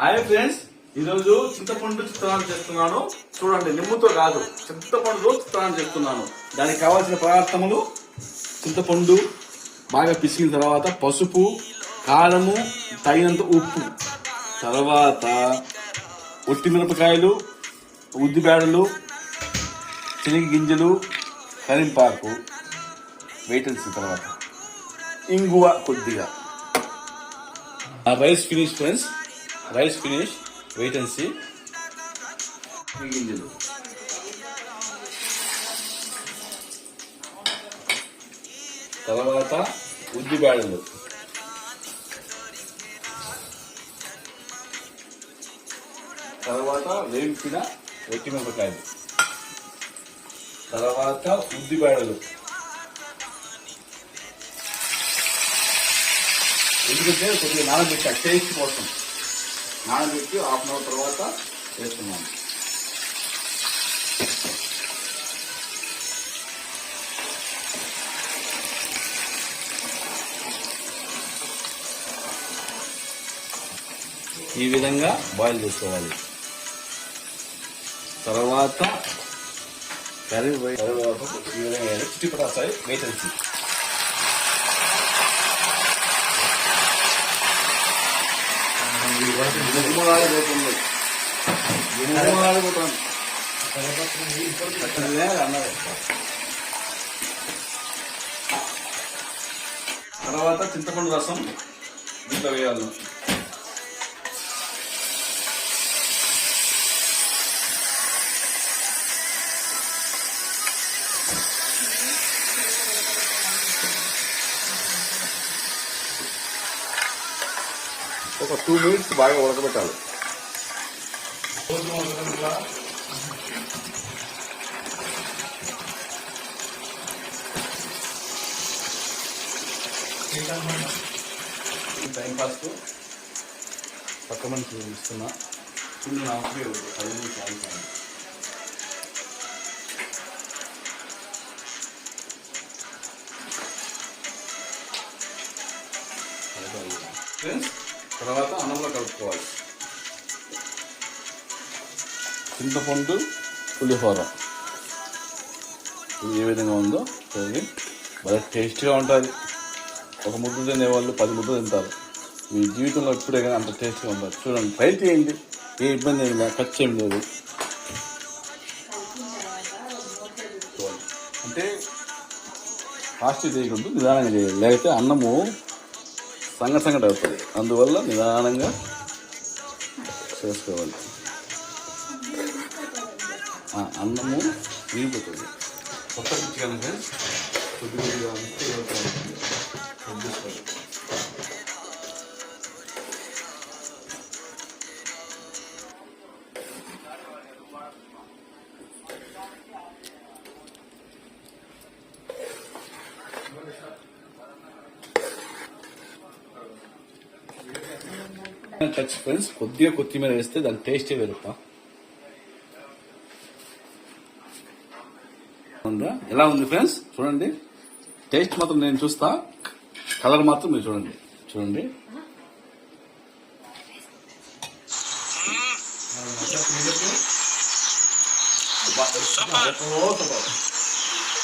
Hi friends ఈరోజు చింతపండు చిత్రాన్ని చేస్తున్నాను. చూడండి నిమ్ముతో కాదు చింతపండు చిత్రాన్ని చేస్తున్నాను. దానికి కావాల్సిన పదార్థములు చింతపండు బాగా పిసికిన తర్వాత పసుపు కారము తగినంత ఉప్పు. తర్వాత ఒట్టి మిరపకాయలు ఉద్దిబేడలు శనగ గింజలు కరింపాకు వేటల్సిన తర్వాత. ఇంగువ కొద్దిగా. Rice finish friends. Rice finish wait and see. గింజలు తర్వాత ఉద్దిబేడలు తర్వాత వేయించిన మిరపకాయలు. తర్వాత ఉద్దిబేడలు ఎందుకంటే కొద్దిగా నానబెట్టాలి టేస్ట్ కోసం. నానబెట్టి హాఫ్ అన్ అవర్ తర్వాత వేస్తున్నాను ఈ విధంగా బాయిల్ చేసుకోవాలి తర్వాత కర్రీ కరివేపాకు ఈ విధంగా చిటిపట వస్తాయి వేటెన్సీ గుమ్మలాడిపోతుంది గుమ్మలాడిపోతుంది తర్వాత చింతపండు రసం దీంట్లో వేయాలి. ఒక టూ మినిట్స్ బాగా ఉడకబెట్టాలి. టైం పాస్ పక్క మనిషి ఇస్తున్నా. చిన్న నాకు పది నిమిషాలు ఫ్రెండ్స్ తర్వాత అన్నంలో కలుపుకోవాలి. చింతపండు పులిహోర. ఇది ఏ విధంగా ఉందో చూడండి. బాగా టేస్టీగా ఉంటుంది. ఒక ముద్ద తినేవాళ్ళు పది ముద్ద తింటారు. మీ జీవితంలో ఎప్పుడే కానీ అంత టేస్ట్గా ఉంటుంది. చూడండి ట్రై చేయండి. ఏ ఇబ్బంది ఏమి లేదు ఖర్చు ఏం లేదు. అంటే ఫాస్ట్ చేయకూడదు నిదానంగా చేయాలి. లేకపోతే అన్నము సంగ సంగటి అవుతుంది. అందువల్ల నిదానంగా చేసుకోవాలి. అన్నము విరిగిపోతుంది కొత్త కనుక కొద్ది కొద్దిగా టచ్ ఫ్రెండ్స్ కొద్దిగా కొత్తిమీర వేస్తే దాని టేస్టే వేరుపా. ఉందా? ఎలా ఉంది ఫ్రెండ్స్? చూడండి. టేస్ట్ మాత్రం నేను చూస్తా. కలర్ మాత్రం మీరు చూడండి. చూడండి.